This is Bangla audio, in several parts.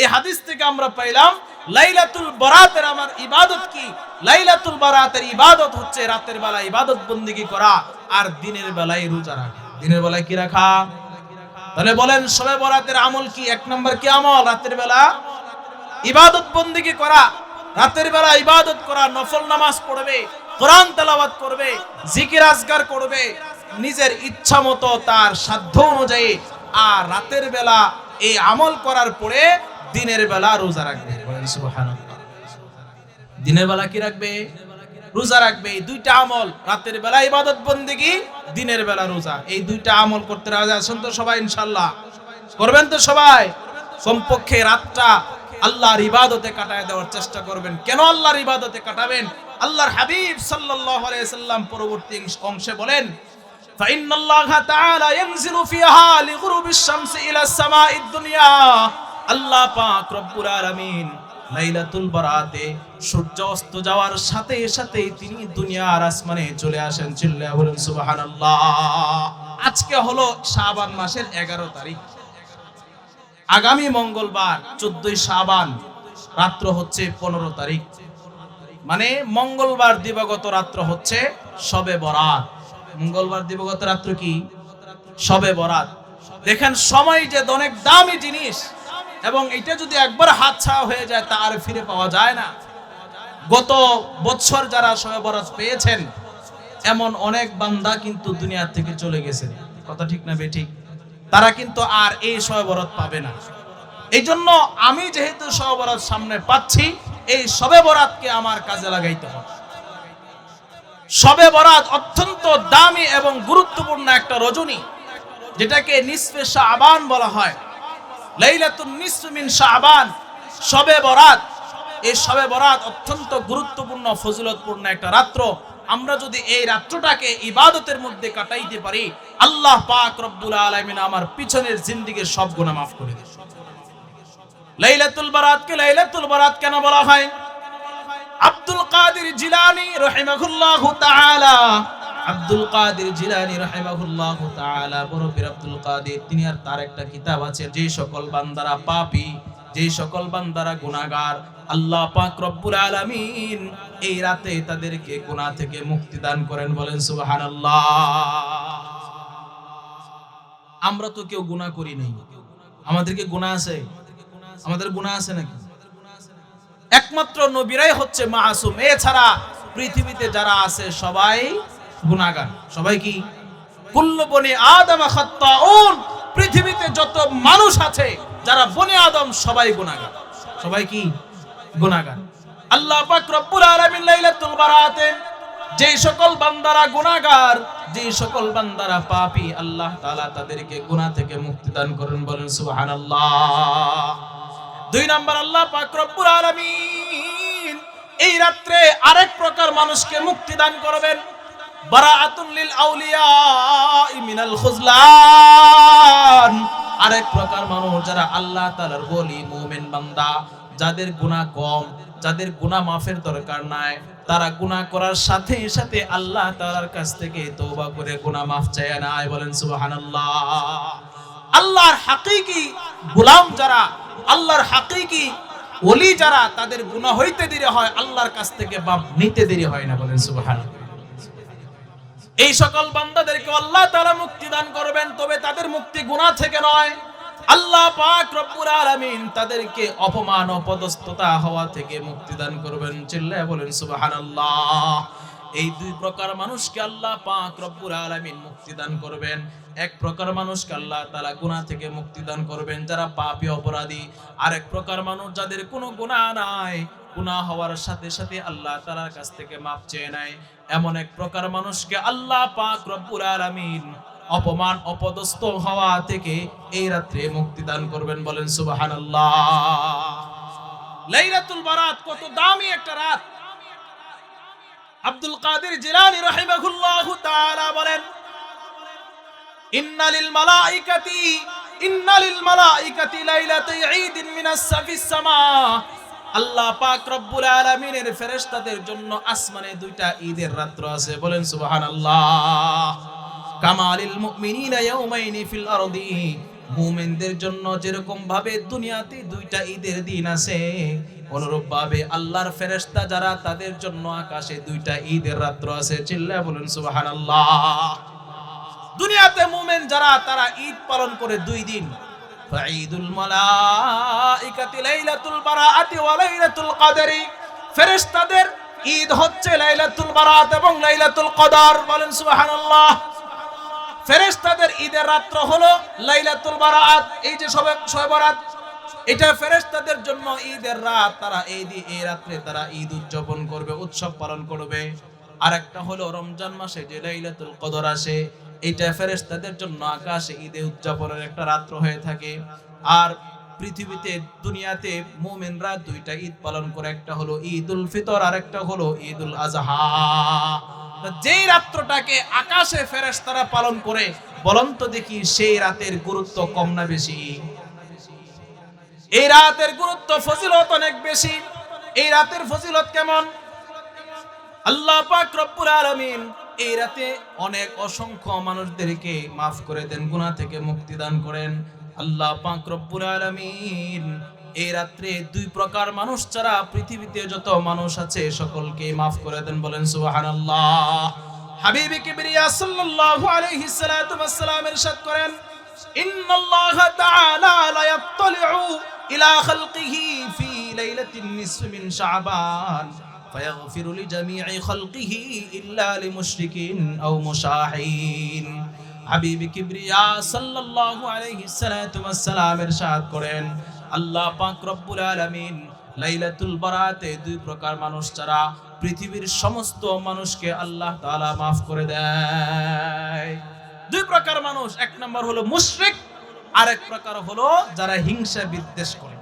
এই হাদিস থেকে আমরা পাইলাম, লাইলাতুল বরাতের আমার ইবাদত কি? লাইলাতুল বরাতের ইবাদত হচ্ছে রাতের বেলা ইবাদত বন্দিগি করা আর দিনের বেলায় রোজা রাখা। দিনের বেলায় কি রাখা? তাহলে বলেন, সবে বরাতের আমল কি? এক নম্বর কি আমল? রাতের বেলা ইবাদত বন্দিগি করা। রাতের বেলা ইবাদত করা, নফল নামাজ পড়বে, কোরআন তেলাওয়াত করবে, জিকির আজগার করবে, নিজের ইচ্ছা মতো তার সাধ্য অনুযায়ী। আর রাতের বেলা এই আমল করার পরে দিনের বেলা রোজা রাখবে বলেন সুবহানাল্লাহ। দিনের বেলা কি রাখবে রোজা রাখবে এই দুইটা আমল রাতের বেলা ইবাদত বন্দিগি দিনের বেলা রোজা এই দুইটা আমল করতে রাজা আছেন তো সবাই ইনশাল্লাহ করবেন তো সবাই কমপক্ষে রাতটা আল্লাহর ইবাদতে কাটায় দেওয়ার চেষ্টা করবেন কেন আল্লাহর ইবাদতে কাটাবেন আল্লাহর হাবিব সাল্লাল্লাহু আলাইহি সাল্লাম পরবর্তী অংশে বলেন فإن الله تعالى ينزل فيها لغروب الشمس إلى السماء الدنيا আল্লাহ পাক রব্বুল আলামিন লাইলাতুল বারাতে সূর্য অস্ত যাওয়ার সাথে সাথে তিনি দুনিয়ার আসমানে চলে আসেন। চিল্লা বলেন, সুবহানাল্লাহ। আজকে হলো শাবান মাসের 11 তারিখ। আগামী মঙ্গলবার 14 শাবান, রাত্র হচ্ছে 15 তারিখ। মানে মঙ্গলবার দিবাগত রাত্র হচ্ছে শবে বরাত। মঙ্গলবার দিবাগত রাত্র কি? শবে বরাত। দেখেন, সময় যে অনেক দামি জিনিস। এবং এটা যদি একবার হাত ছাড়া হয়ে যায়, তা আর ফিরে পাওয়া যায় না। গত বছর যারা শবে বরাত পেয়েছেন, এমন অনেক বান্দা কিন্তু দুনিয়া থেকে চলে গেছে কথা ঠিক না বেঠিক? তারা কিন্তু আর এই শবে বরাত পাবে না। এই জন্য আমি যেহেতু শবে বরাত সামনে পাচ্ছি, এই শবে বরাতকে আমার কাজে লাগাইতে হবে। শবে বরাত অত্যন্ত দামি এবং গুরুত্বপূর্ণ একটা রজনী, যেটাকে নিসফে শাবান বলা হয়। লাইলাতুন নিসফ মিন শাবান। শবে বরাত। এই শবে বরাত অত্যন্ত গুরুত্বপূর্ণ, ফজিলতপূর্ণ একটা রাত্র। আমরা যদি এই রাত্রটাকে ইবাদতের মধ্যে কাটাইতে পারি, আল্লাহ পাক রব্বুল আলামিন আমার পিছনের জিন্দিগির সব গুনাহ মাফ করে দেবে লাইলাতুল বারাতকে লাইলাতুল বারাত কেন বলা হয়? আব্দুল কাদের জিলানি রহিমাহুল্লাহু তাআলা আব্দুল কাদের জিলানি রহিমাহুল্লাহু তাআলা, বড় পীর আব্দুল কাদের, তিনি আর তার একটা কিতাব আছে, যে সকল বান্দারা পাপী, যে সকল বান্দারা গুনাহগার, আল্লাহ পাক রব্বুল আলামিন এই রাতে তাদেরকে গুনাহ থেকে মুক্তি দান করেন, বলেন সুবহানাল্লাহ। আমরা তো কেউ গুনাহ করি নাই। আমাদেরকে গুনাহ আছে? আমাদের গুনাহ আছে নাকি? একমাত্র নবীরাই হচ্ছে মাসুম। এছাড়া পৃথিবীতে যারা আছে সবাই গুনাহগার। সবাই কি? কুল্লু বনি আদম পৃথিবীতে যত মানুষ আছে, যারা বনি আদম, সবাই গুনাহগার। সবাই কি? গুনাহগার। আল্লাহ পাক রব্বুল বারাতে সকল বান্দারা গুনাহগার যে সকল বান্দারা পাপী, আল্লাহ তাআলা তাদেরকে গুনাহ থেকে মুক্তি দান করেন, বলেন সুবহানাল্লাহ। দুই নাম্বার, আল্লাহ পাক রব্বুল আলামিন এই রাত্রে আরেক প্রকার মানুষকে মুক্তি দান করবেন। বারাআতুল আরেক প্রকার মানুষ যারা আল্লাহ বলি বান্দা, যাদের কম, যাদের মাফের দরকার নাই, তারা করার সাথে সাথে আল্লাহ কাছ থেকে করে মাফ চায় বলেন আল্লাহর হাকিকি গোলাম যারা, আল্লাহর হাকিকি ওলি যারা, তাদের গুনাহ হইতে দেরি হয়, আল্লাহর কাছ থেকে বাপ নিতে দেরি হয় না বলেন সুবহানাল্লাহ। এই সকল বান্দাদেরকে আল্লাহ তাআলা মুক্তি দান করবেন, তবে তাদের মুক্তি গুনাহ থেকে নয়। আল্লাহ পাক রব্বুল আলামিন তাদেরকে অপমান অপদস্থতা হওয়া থেকে মুক্তি দান করবেন। চিল্লায় বলেন, সুবহানাল্লাহ। এই দুই প্রকার মানুষকে আল্লাহ পাক রব্বুল আলামিন মুক্তি দান করবেন। এক প্রকার মানুষকে আল্লাহ তাআলা গুনাহ থেকে মুক্তি দান করবেন, যারা পাপী অপরাধী। আরেক প্রকার মানুষ যাদের কোনো গুনাহ নাই গুনাহ হওয়ার সাথে সাথে আল্লাহ তাআলার কাছ থেকে মাপ চেয়ে নেয়। এমন এক প্রকার মানুষকে আল্লাহ পাক রব্বুল আলামিন অপমান, অপদস্থ হওয়া থেকে এই রাত্রে মুক্তি দান করবেন বলেন সুবহানাল্লাহ। লাইলাতুল বারাত, কত দামি একটা রাত। আব্দুল কাদের জিলানী তাআলা বলেন মালাইকাতি মালাইকাতি ঈদিন মিনাস সাফিস সামা আল্লাহ পাক রব্বুল আলামিনের ফেরেশতাদের জন্য আসমানে দুইটা ঈদের রাত্র আছে। বলেন সুবহানাল্লাহ। কামালিল মুমিনিনা ইয়াউমাইনি ফিল আরদি। মুমিনদের জন্য যেরকম ভাবে দুনিয়াতে দুইটা ঈদের দিন আছে, অনুরূপ ভাবে আল্লাহর ফেরেশতা যারা তাদের জন্য আকাশে দুইটা ঈদের রাত্র আছে। চিল্লা বলুন সুবহানাল্লাহ। দুনিয়াতে মুমিন যারা, তারা ঈদ পালন করে দুই দিন। ফাঈদুল মালাইকাতি লাইলাতুল বারাআতি ওয়া লাইলাতুল কদরি। ফেরেশতাদের ঈদ হচ্ছে লাইলাতুল বারাত এবং লাইলাতুল কদর। বলেন সুবহানাল্লাহ। ফেরেশতাদের ঈদের রাত্র হলো লাইলাতুল বারাত। এই যে সবে শবে বরাত, এটা ফেরেশতাদের জন্য ঈদের রাত। তারা এই দি এই রাত্রে তারা ঈদ উদযাপন করবে, উৎসব পালন করবে। আর একটা হলো রমজান মাসে যে লাইলাতুল কদর আসে এটা ফেরেশতাদের জন্য আকাশে ঈদে উদযাপনের একটা রাত্র হয়ে থাকে, আর পৃথিবীতে, দুনিয়াতে মুমিনরা দুইটা ঈদ পালন করে, একটা হলো ঈদ উল ফিতর আর একটা হলো ঈদ উল আজহা যেই রাত্রটাকে আকাশে ফেরেশতারা পালন করে, বলন তো দেখি সেই রাতের গুরুত্ব কম না বেশি? এই রাতের গুরুত্ব, ফজিলত অনেক বেশি। এই রাতের ফজিলত কেমন? আল্লাহ পাক রব্বুল আলামিন এই রাতে অনেক অসংখ্য মানুষদেরকে মাফ করে দেন, গুনাহ থেকে মুক্তি দান করেন। আল্লাহ পাক রব্বুল আলামিন এই রাত্রে দুই প্রকার মানুষ ছাড়া পৃথিবীতে যত মানুষ আছে সকলকে মাফ করে দেন বলেন, সুবহানাল্লাহ। হাবিবি কিবরিয়া সাল্লাল্লাহু আলাইহি সাল্লাতু ওয়াসসালাম ইরশাদ করেন, ইন্নাল্লাহ তাআলা লা ইয়াত্তালিউ ইলা খালকিহি ফি লাইলাতিন নিসফি মিন শাবান। فيغفر لجميع خلقه إلا لمشرك أو مشاحين হাবিব কিবরিয়া সাল্লাল্লাহু আলাইহি সাল্লাতু ওয়াসসালাম ইরশাদ করেন আল্লাহ পাক রব্বুল আলামিন লাইলাতুল বারাতে দুই প্রকার মানুষ ছাড়া পৃথিবীর সমস্ত মানুষকে আল্লাহ তাআলা maaf করে দেয় দুই প্রকার মানুষ এক নম্বর হলো মুশরিক আরেক প্রকার হলো যারা হিংসা বিদ্বেষ করে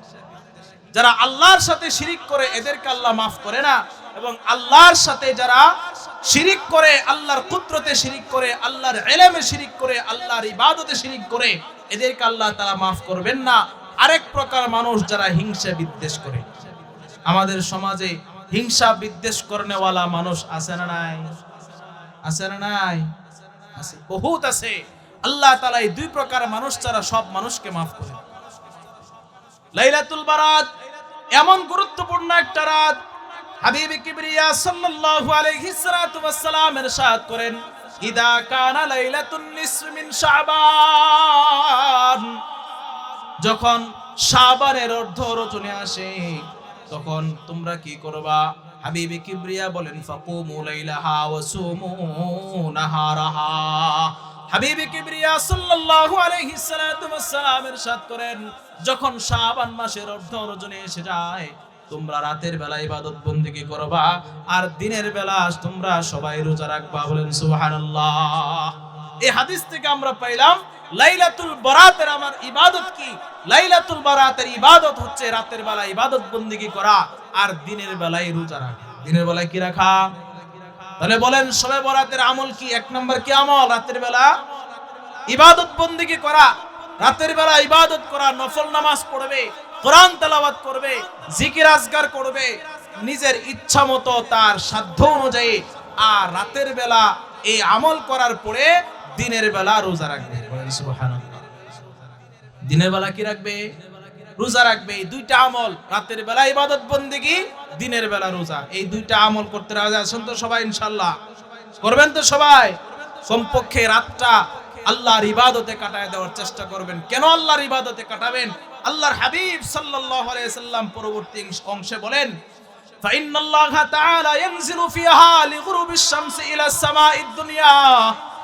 যারা আল্লাহর সাথে শিরিক করে, এদেরকে আল্লাহ মাফ করে না। এবং আল্লাহর সাথে যারা শিরিক করে, আল্লাহর কুদরতে শিরিক করে, আল্লাহর এলেমে শিরিক করে, আল্লাহর ইবাদতে শিরিক করে, এদেরকে আল্লাহ তারা মাফ করবেন না। আরেক প্রকার মানুষ যারা হিংসা বিদ্বেষ করে। আমাদের সমাজে হিংসা বিদ্বেষ করনেওয়ালা মানুষ আছে না নাই? আছে না নাই? আছে, বহুত আছে। আল্লাহ তাআলা এই দুই প্রকার মানুষ ছাড়া সব মানুষকে মাফ করে লাইলাতুল বারাত, এমন গুরুত্বপূর্ণ একটা রাত হাবিব কিবরিয়া সাল্লাল্লাহু আলাইহি সাল্লাতু ওয়াসসালাম ইরশাদ করেন, ইদা কানা লাইলাতুন নিসফ মিন শাবান। যখন শাবানের অর্ধ রজনী আসে, তখন তোমরা কি করবা? হাবিবি কিবরিয়া বলেন, ফাকুমু লাইলাহা ওয়া সুমু নাহারাহা। হাবিবি কিবরিয়া সাল্লাল্লাহু আলাইহি সাল্লাতু ওয়াসসালাম ইরশাদ করেন, যখন শাবান মাসের অর্ধ রজনী এসে যায়, তোমরা রাতের বেলা ইবাদত বন্দেগী করবা, আর দিনের বেলা তোমরা সবাই রোজা রাখবা বলেন সুবহানাল্লাহ। এই হাদিস থেকে আমরা পাইলাম, লাইলাতুল বরাতের আমার ইবাদত কি? লাইলাতুল বরাতের ইবাদত হচ্ছে রাতের বেলা ইবাদত বন্দেগী করা, আর দিনের বেলায় রোজা রাখা। দিনের বেলায় কি রাখা? তাহলে বলেন সবে বরাতের আমল কি? এক নম্বর কি আমল? রাতের বেলা ইবাদত বন্দেগী করা। রাতের বেলা ইবাদত করা, নফল নামাজ পড়বে, কোরআন তেলাওয়াত করবে, জিকির আজগার করবে, নিজের ইচ্ছা মতো তার সাধ্য অনুযায়ী। আর রাতের বেলা এই আমল করার পরে দিনের বেলা রোজা রাখবে। দিনের বেলা কি রাখবে? রোজা রাখবে এই দুইটা আমল রাতের বেলা ইবাদত বন্দেগী দিনের বেলা রোজা এই দুইটা আমল করতে রাজা আছেন তো সবাই ইনশাল্লাহ করবেন তো সবাই কমপক্ষে রাতটা আল্লাহর ইবাদতে কাটায় দেওয়ার চেষ্টা করবেন কেন আল্লাহর ইবাদতে কাটাবেন আল্লাহর হাবিব সাল্লাল্লাহু আলাইহি সাল্লাম পরবর্তী অংশে বলেন فإن الله تعالى ينزل فيها لغروب الشمس إلى السماء الدنيا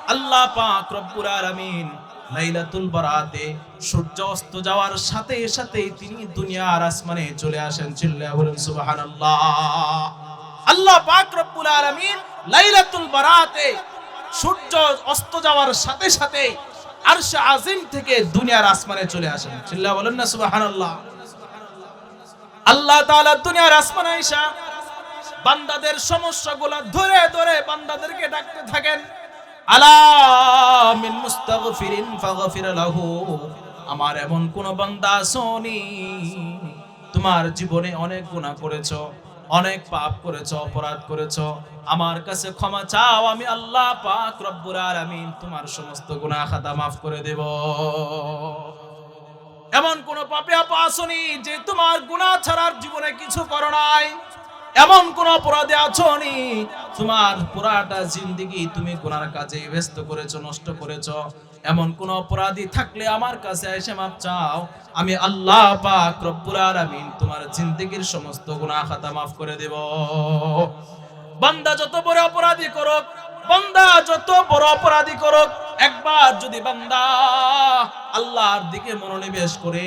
আল্লাহ পাক রব্বুল আলামিন লাইলাতুল বারাতে সূর্য অস্ত যাওয়ার সাথে সাথে তিনি দুনিয়ার আসমানে চলে আসেন। চিল্লা বলেন, সুবহানাল্লাহ। আল্লাহ পাক রব্বুল আলামিন লাইলাতুল বারাতে সূর্য অস্ত যাওয়ার সাথে সাথে আরশে আজিম থেকে দুনিয়ার আসমানে চলে আসেন। চিল্লা বলেন না, সুবহানাল্লাহ। আল্লাহ তাআলা দুনিয়ার আসমানে আইসা বান্দাদের সমস্যাগুলো ধরে ধরে বান্দাদেরকে ডাকতে থাকেন। আলা মিন মুস্তাগফিরিন ফাগফির লাহু। আমার এমন কোন বান্দা শোনি তোমার জীবনে অনেক গুনাহ করেছ, অনেক পাপ করেছ, অপরাধ করেছ। আমার কাছে ক্ষমা চাও, আমি আল্লাহ পাক রব্বুল আলামিন তোমার সমস্ত গুনাহ খাতা মাফ করে দেব। এমন কোন পাপে আপা আসনি যে তোমার গুনাহ ছাড়ার জীবনে কিছু করো নাই। এমন কোন অপরাধে আছো নি তোমার পুরাটা জিন্দিগি তুমি গুনার কাজে ব্যস্ত করেছ, নষ্ট করেছ। এমন কোন অপরাধী থাকলে আমার কাছে এসে মাপ চাও। আমি আল্লাহ পাক রব্বুল আলামিন তোমার জিন্দেগির সমস্ত গুনাহ খাতা মাফ করে দেব। বান্দা যত বড় অপরাধী করুক, বান্দা যত বড় অপরাধী করুক, একবার যদি বান্দা আল্লাহর দিকে মনোনিবেশ করে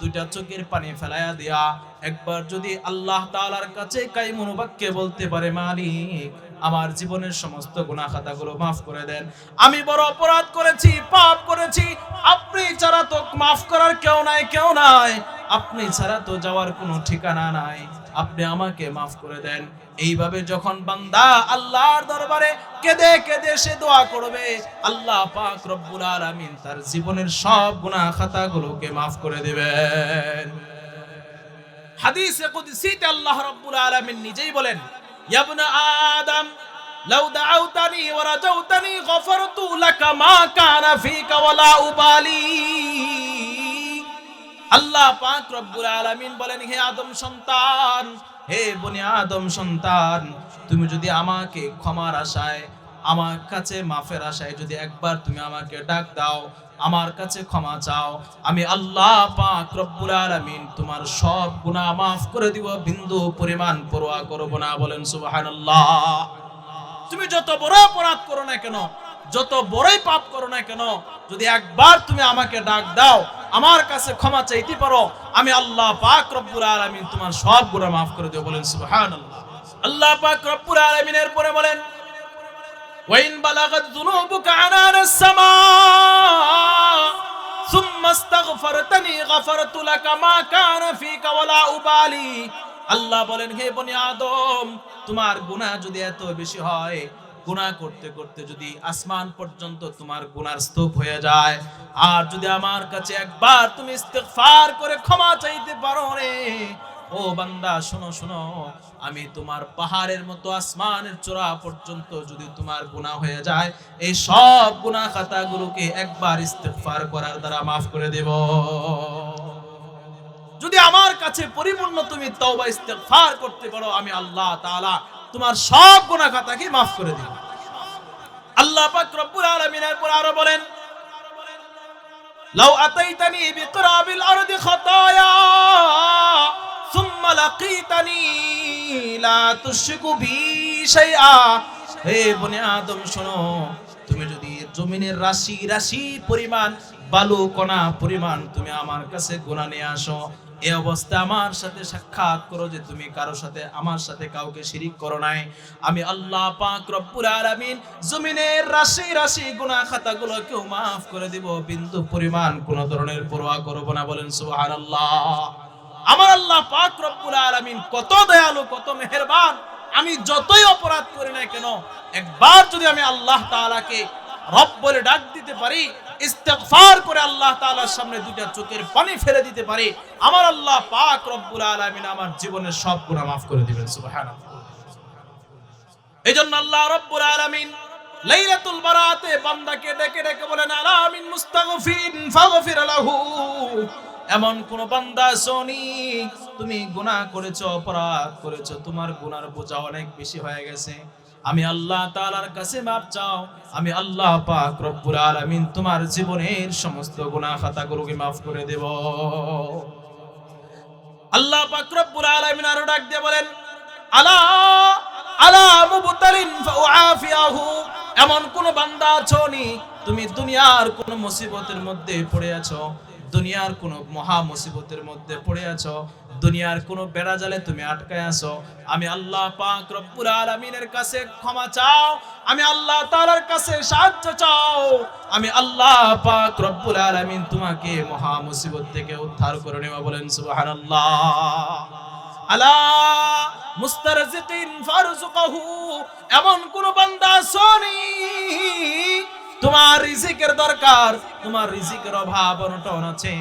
দুইটা চোখের পানি ফেলাইয়া দিয়া, একবার যদি আল্লাহ তালার কাছে কাই মনোবাক্যে বলতে পারে, মালিক, আমার জীবনের সমস্ত গুনাখাতা গুলো মাফ করে দেন। আমি বড় অপরাধ করেছি, পাপ করেছি, আপনি ছাড়া তো মাফ করার কেউ নাই কেউ নাই। আপনি ছাড়া তো যাওয়ার কোনো ঠিকানা নাই। আপনি আমাকে মাফ করে দেন। এইভাবে যখন বান্দা আল্লাহর দরবারে কেঁদে কেঁদে সে দোয়া করবে, আল্লাহ পাক রব্বুল আলামিন তার জীবনের সব গুনাহ খাতাগুলোকে মাফ করে দিবেন। হাদিসে কুদসিতে আল্লাহ রাব্বুল আলামিন নিজেই বলেন ইয়া আদম, লাউ দাউতানি ওয়া রাজাউতানি গফরতু লাকা মা কানা ফিকা ওয়ালা উবালি। আল্লাহ পাক রব্বুল আলামিন বলেন, হে আদম সন্তান, হে বনি আদম সন্তান, তুমি যদি আমাকে ক্ষমার আশায়, আমার কাছে মাফের আশায় যদি একবার তুমি আমাকে ডাক দাও, আমার কাছে ক্ষমা চাও, আমি আল্লাহ পাক রব্বুল আলামিন তোমার সব গুনাহ মাফ করে দিব, বিন্দু পরিমাণ পরোয়া করব না। বলেন, সুবহানাল্লাহ। তুমি যত বড় অপরাধ করো না কেন, যত বড়ই পাপ করো না কেন, যদি একবার তুমি আমাকে ডাক দাও আমার কাছে ক্ষমা চাইতে পারো আমি আল্লাহ পাক রব্বুল আলামিন তোমার সব গুনাহ মাফ করে দেব বলেন সুবহানাল্লাহ আল্লাহ পাক রব্বুল আলামিনের পরে বলেন وإن بلغت ذنوبك عنان السماء ثم استغفرتني غفرت لك ما كان فيك ولا أبالي আল্লাহ বলেন হে বনি আদম তোমার গুনাহ যদি এত বেশি হয় গুনাহ করতে করতে যদি আসমান পর্যন্ত তোমার গুনার স্তূপ হয়ে যায়, আর যদি আমার কাছে একবার তুমি ইস্তেগফার করে ক্ষমা চাইতে পারো রে, ও বান্দা, শোনো শোনো, আমি তোমার পাহাড়ের মতো আসমানের চূড়া পর্যন্ত যদি তোমার গুনাহ হয়ে যায়, এই সব গুনাহ খাতাগুলোকে একবার ইস্তেগফার করার দ্বারা মাফ করে দেব। যদি আমার কাছে পরিপূর্ণ তুমি তওবা ইস্তেগফার করতে পারো, আমি আল্লাহ তাআলা তোমার সব গোনা খাতাকে মাফ করে দিন আল্লাহ পাক রব্বুল আলামিনের পর আরও বলেন, লাউ আতাইতানি বিকরাবিল আরদি খাতায়া, সুম্মা লাকিতানি লা তুশরিকু বি শাইআ। হে বনে আদম, শোনো, তুমি যদি জমিনের রাশি রাশি পরিমাণ, বালু, কণা পরিমাণ তুমি আমার কাছে গোনা নিয়ে আসো এই অবস্থা আমার সাথে সাক্ষাৎ করো যে তুমি কারও সাথে আমার সাথে কাউকে শিরিক করো নাই। আমি আল্লাহ পাক রব্বুল আলামিন জমিনের রাশি রাশি গুনাহ খাতাগুলোকেও মাফ করে দিব, বিন্দু পরিমাণ কোন ধরনের পরোয়া করব না বলেন সুবহানাল্লাহ। আমার আল্লাহ পাক রব্বুল আলামিন কত দয়ালু, কত মেহেরবান। আমি যতই অপরাধ করি না কেন, একবার যদি আমি আল্লাহ তাআলাকে রব বলে ডাক দিতে পারি ইস্তেগফার করে আল্লাহ তাআলার সামনে দুইটা চোখের পানি ফেলে দিতে পারি। আমার আল্লাহ পাক রব্বুল আলামিন আমার জীবনের সব গুনাহ মাফ করে দিবেন, সুবহানাল্লাহ। এজন্য আল্লাহ রব্বুল আলামিন লাইলাতুল বারাতে বান্দাকে ডেকে ডেকে বলেন আলামিন মুস্তাগফিন ফাগফির লাহু। এমন কোন বান্দা শোনি তুমি গুনাহ করেছ, অপরাধ করেছ, তোমার গুনার বোঝা অনেক বেশি হয়ে গেছে। আমি আল্লাহ তাআলার কাছে মাপ চাও। আমি আল্লাহ পাক রব্বুল আলামিন তোমার জীবনের সমস্ত গুনাহ খাতাগুলোকে মাফ করে দেব। আল্লাহ পাক রব্বুল আলামিন আরও ডাক দিয়ে বলেন, আলা আলা মুবতালিন ফাউআফিয়াহু। এমন কোন বান্দা আছো নি? তুমি দুনিয়ার কোন মুসিবতের মধ্যে পড়ে আছো। দুনিয়ার কোনো মহা মুসিবতের মধ্যে পড়ে আছো, দুনিয়ার কোন বেড়া জালে তুমি আটকায় আছো, আমি আল্লাহ পাক রব্বুল আলামিনের কাছে ক্ষমা চাও, আমি আল্লাহ তাআলার কাছে সাহায্য চাও, আমি আল্লাহ পাক রব্বুল আলামিন তোমাকে মহা মুসিবত থেকে উদ্ধার করে নেওয়া বলেন সুবহানাল্লাহ। আলা মুস্তারজিকিন ফারজুকাহু এমন কোন বান্দা শোনি তোমার রিজিকের দরকার, তোমার রিজিকের অভাব অনটন আছে।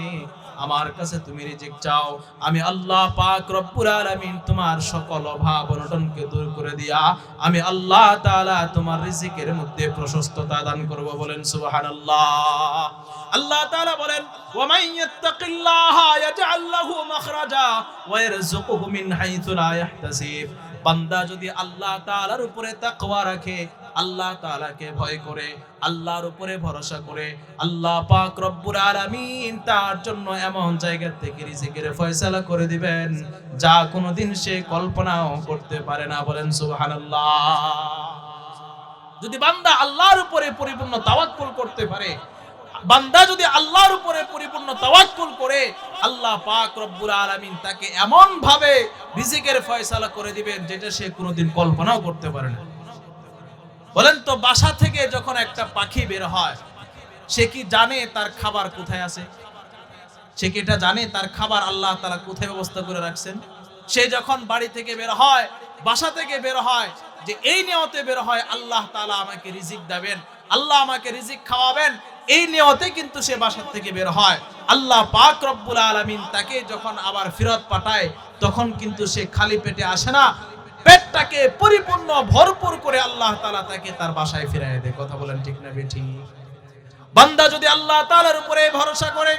আমার কাছে তুমি রিজিক চাও। আমি আল্লাহ পাক রব্বুল আলামিন তোমার সকল অভাব অনটনকে দূর করে দিয়া আমি আল্লাহ তাআলা তোমার রিজিকের মধ্যে প্রশস্ততা দান করব বলেন সুবহানাল্লাহ। আল্লাহ তাআলা বলেন, ওয়ামান ইয়াত্তাকিল্লাহা ইয়াজআল লাহু মাখরাজা ওয়া ইয়ারযুকুহু মিন হাইথু লা ইয়াহতাসিব। বান্দা যদি আল্লাহ তাআলার উপরে তাকওয়া রাখে, আল্লাহ তাআলাকে ভয় করে, আল্লাহর উপরে ভরসা করে, আল্লাহ পাক রব্বুল আলামিন তার জন্য এমন জায়গা থেকে রিজিকের ফয়সালা করে দিবেন, যা কোনোদিন সে কল্পনাও করতে পারে না। বলেন সুবহানাল্লাহ। যদি বান্দা আল্লাহর উপরে পরিপূর্ণ তাওয়াক্কুল করতে পারে বান্দা যদি আল্লাহর উপরে পরিপূর্ণ তাওয়াক্কুল করে, আল্লাহ পাক রব্বুল আলামিন তাকে এমন ভাবে রিজিকের ফয়সালা করে দিবেন যেটা সে কোনোদিন কল্পনাও করতে পারে না। বলেন তো, বাসা থেকে যখন একটা পাখি বের হয়, সে কি জানে তার খাবার কোথায় আছে? সে কি এটা জানে তার খাবার আল্লাহ তারা কোথায় ব্যবস্থা করে রাখছেন? সে যখন বাড়ি থেকে বের হয়, বাসা থেকে বের হয়, যে এই নিয়তে বের হয়, আল্লাহ তাআলা আমাকে রিজিক দেবেন। আল্লাহ আমাকে রিজিক খাওয়াবেন, এই নিয়তে কিন্তু সে বাসার থেকে বের হয়। আল্লাহ পাক রব্বুল আলামিন তাকে যখন আবার ফেরত পাঠায়, তখন কিন্তু সে খালি পেটে আসে না। পেটটাকে পরিপূর্ণ, ভরপুর করে আল্লাহ তালা তাকে তার বাসায় ফিরিয়ে দেয়। কথা বলেন ঠিক না বেঠি? বান্দা যদি আল্লাহ তালার উপরে ভরসা করে,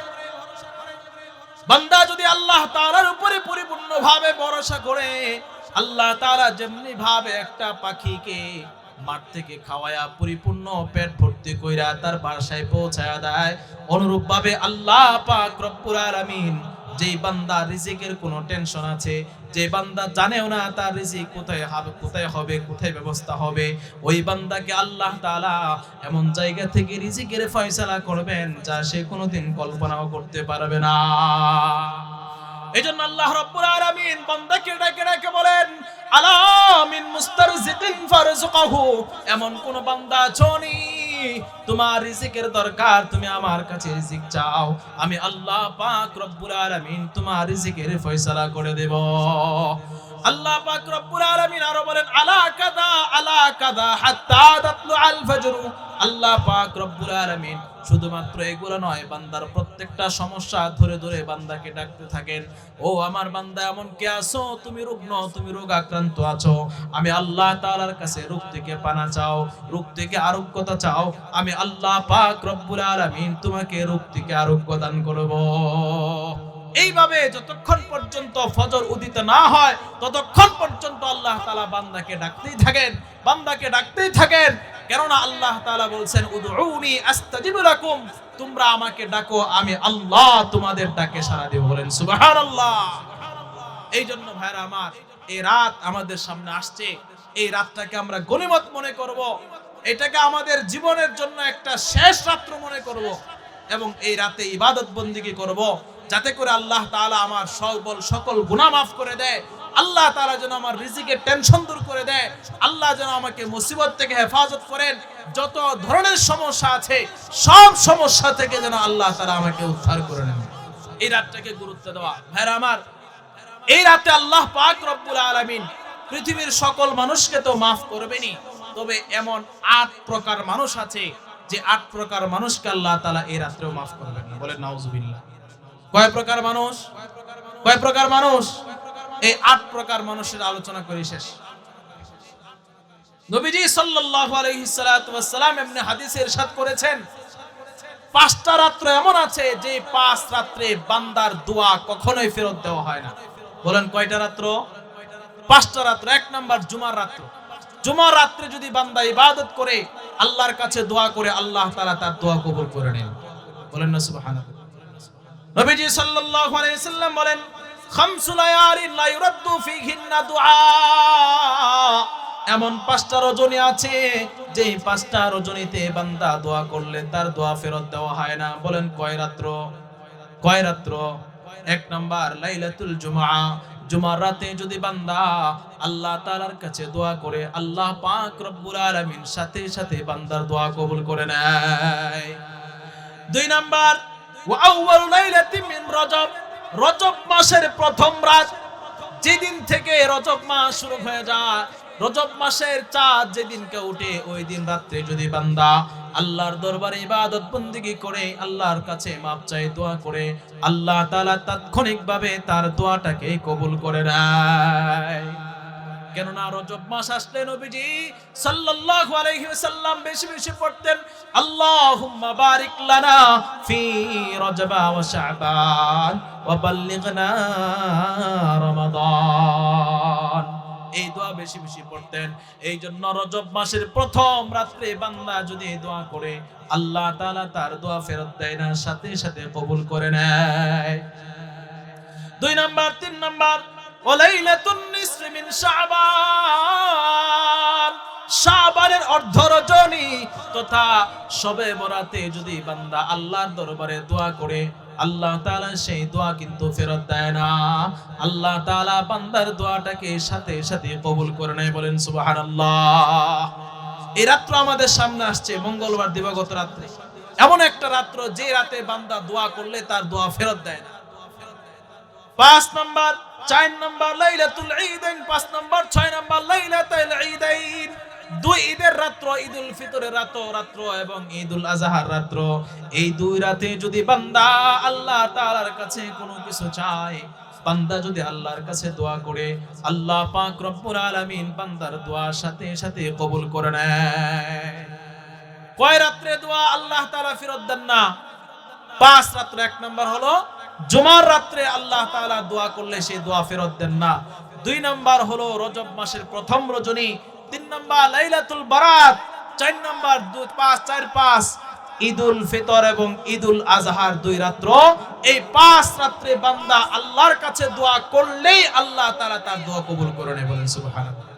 বান্দা যদি আল্লাহ তাআলার উপরে পরিপূর্ণ ভাবে ভরসা করে, আল্লাহ তাআলা যেমনি ভাবে একটা পাখিকে মাঠ থেকে খাওয়ায়া পরিপূর্ণ পেট ভর্তি কইরা তার বাসায় পৌঁছায়া দেয়। অনুরূপ ভাবে আল্লাহ পাক রব্বুল আলামিন যেই বান্দা রিজিকের কোনো টেনশন আছে, যে বান্দা জানেও না তার রিজিক কোথায় হবে কোথায় হবে, কোথায় ব্যবস্থা হবে, ওই বান্দাকে আল্লাহ তাআলা এমন জায়গা থেকে রিজিকের ফয়সালা করবেন যা সে কোনোদিন কল্পনাও করতে পারবে না। এজন্য আল্লাহ রাব্বুল আলামিন বান্দাকে ডেকে ডেকে বলেন আলামিন মুস্তারজিকিন ফারজুকাহু এমন কোন বান্দা আছোনি তোমার রিজিকের দরকার, তুমি আমার কাছে রিজিক চাও। আমি আল্লাহ পাক রব্বুল আলামিন তোমার রিজিকের ফয়সালা করে দেব। আল্লাহ পাক রব্বুল আলামিন আরও বলেন, আলা কাদা আলা কাদা হাত্তা তাতলু আল ফজর? আল্লাহ পাক রব্বুল আলামিন শুধুমাত্র এগুলো নয়, বান্দার প্রত্যেকটা সমস্যা ধরে ধরে বান্দাকে ডাকতে থাকেন। ও আমার বান্দা, এমন কে আছো? তুমি রুগ্ন, তুমি রোগ আক্রান্ত আছো। আমি আল্লাহ তাআলার কাছে রোগ থেকে পানা চাও, রোগ থেকে আরোগ্যতা চাও। আমি আল্লাহ পাক রব্বুল আলামিন তোমাকে রোগ থেকে আরোগ্য দান করব। এইভাবে যতক্ষণ পর্যন্ত ফজর উদিত না হয়, ততক্ষণ পর্যন্ত আল্লাহ তালা বান্দাকে ডাকতেই থাকেন। বান্দাকে ডাকতেই থাকেন। কেননা আল্লাহ তাআলা বলছেন, উদউনি আস্তাজিব লাকুম। তোমরা আমাকে ডাকো, আমি আল্লাহ তোমাদের ডাকে সাড়া দেব বলেন, সুবহানাল্লাহ। এই জন্য ভাইরা আমার, এই রাত আমাদের সামনে আসছে। এই রাতটাকে আমরা গনিমত মনে করব। এটাকে আমাদের জীবনের জন্য একটা শেষ রাত্র মনে করব। এবং এই রাতে ইবাদত বন্দিগি করব। যাতে করে আল্লাহ তাআলা আমার সকল সকল গুনাহ মাফ করে দেয়। আল্লাহ তাআলা যেন আমার রিজিকের টেনশন দূর করে দেয়। আল্লাহ যেন আমাকে মুসিবত থেকে হেফাজত করেন। যত ধরনের সমস্যা আছে, সব সমস্যা থেকে যেন আল্লাহ তাআলা আমাকে উদ্ধার করে নেন। এই রাতটাকে গুরুত্ব দেওয়া। ভাইরা আমার, এই রাতে আল্লাহ পাক রব্বুল আলামিন পৃথিবীর সকল মানুষকে তো মাফ করবেনই। তবে এমন আট প্রকার মানুষ আছে যে আট প্রকার মানুষকে আল্লাহ তাআলা এই রাত্রেও মাফ করবেন বলে নাউজুবিল্লাহ। কয় প্রকার মানুষ? কয় প্রকার মানুষ? এই আট প্রকার মানুষের আলোচনা করি শেষ। নবীজি সাল্লাল্লাহু আলাইহি সাল্লাতু ওয়াসসালাম এমনি হাদিসে ইরশাদ করেছেন। পাঁচটা রাত্র এমন আছে যে পাঁচ রাত্রে বান্দার দোয়া কখনোই ফেরত দেওয়া হয় না। বলেন কয়টা রাত্র? পাঁচটা রাত্র, এক নাম্বার জুমার রাত্র। জুমার রাত্রে যদি বান্দা ইবাদত করে, আল্লাহর কাছে দোয়া করে, আল্লাহ তাআলা তার দোয়া কবুল করে নেন। বলেন না সুবহানাল্লাহ। নবীজি সাল্লাল্লাহু আলাইহি সাল্লাম বলেন, খামসু লায়ালিন লা ইউরাদ্দু ফীহিন্না দুআ। এমন পাঁচটা রজনী আছে, যেই পাঁচটা রজনীতে বান্দা দোয়া করলে তার দোয়া ফেরত দেওয়া হয় না। বলেন, কয় রাত্র? কয় রাত্র? এক নাম্বার, লাইলাতুল জুমআ। জুমার রাতে যদি বান্দা আল্লাহ তাআলার কাছে দোয়া করে, আল্লাহ পাক রব্বুল আলামিন সাথে সাথে বান্দার দোয়া কবুল করে নেয়। দুই নাম্বার রজব। রজব মাসের প্রথম রাত, যেদিন থেকে রজব মাস শুরু হয়ে যায়, রজব মাসের চাঁদ যেদিনকে উঠে ওই দিন রাত্রে যদি বান্দা আল্লাহর দরবারে ইবাদত বন্দিগি করে, আল্লাহর কাছে মাপ চাই দোয়া করে, আল্লাহ তাআলা তাৎক্ষণিকভাবে তার দোয়াটাকে কবুল করে নেয়। কেননা রজব মাস আসলে নবীজি সাল্লাল্লাহু আলাইহি ওয়াসাল্লাম বেশি বেশি পড়তেন, আল্লাহুম্মা বারিক লানা ফি রজবা ওয়া শাবান ওয়া বাল্লিগনা রমাদান। এই দোয়া বেশি বেশি পড়তেন। এই জন্য রজব মাসের প্রথম রাত্রে বান্দা যদি এই দোয়া করে, আল্লাহ তাআলা তার দোয়া ফেরত দেয় না, সাথে সাথে কবুল করে নেয়। দুই নাম্বার, তিন নাম্বার ওলাইলাতুন নিসফি মিন শাবান। শাবানের অর্ধ রজনী তথা সবে বরাতে যদি বান্দা আল্লাহর দরবারে দোয়া করে, আল্লাহ তাআলা সেই দোয়া কিন্তু ফেরত দেয় না। আল্লাহ তাআলা বান্দার দোয়াটাকে সাথে সাথে কবুল করে নেয় বলেন, সুবহানাল্লাহ। এই রাত্র আমাদের সামনে আসছে, মঙ্গলবার দিবাগত রাত্রে। এমন একটা রাত্র যে রাতে বান্দা দোয়া করলে তার দোয়া ফেরত দেয় না। পাঁচ নাম্বার চার নাম্বার লাইলাতুল ঈদাইন, পাঁচ নাম্বার ছয় নাম্বার লাইলাতুল ঈদাইন। দুই ঈদের রাত্র, ঈদুল ফিতরের রাত, রাত্র এবং ঈদুল আজহার রাত্র। এই দুই রাতে যদি বান্দা আল্লাহ তাআলার কাছে কোনো কিছু চায়, বান্দা যদি আল্লাহর কাছে দোয়া করে, আল্লাহ পাক রব্বুল আলামিন বান্দার দোয়া সাথে সাথে কবুল করে নেয়। কয় রাত্রে দোয়া আল্লাহ তাআলা ফেরত দেন না? পাঁচ রাত্র, এক নাম্বার হলো জুমার রাত্রে আল্লাহ তাআলা দোয়া করলে সেই দোয়া ফেরত দেন না। দুই নাম্বার হলো রজব মাসের প্রথম রজনী, তিন নাম্বার লাইলাতুল বারাত, চার নাম্বার দুই পাঁচ, চার পাঁচ, ঈদুল ফিতর এবং ঈদুল আজহার দুই রাত্র। এই পাঁচ রাত্রে বান্দা আল্লাহর কাছে দোয়া করলেই আল্লাহ তাআলা তার দোয়া কবুল করে নেয় বলেন সুবহানাল্লাহ।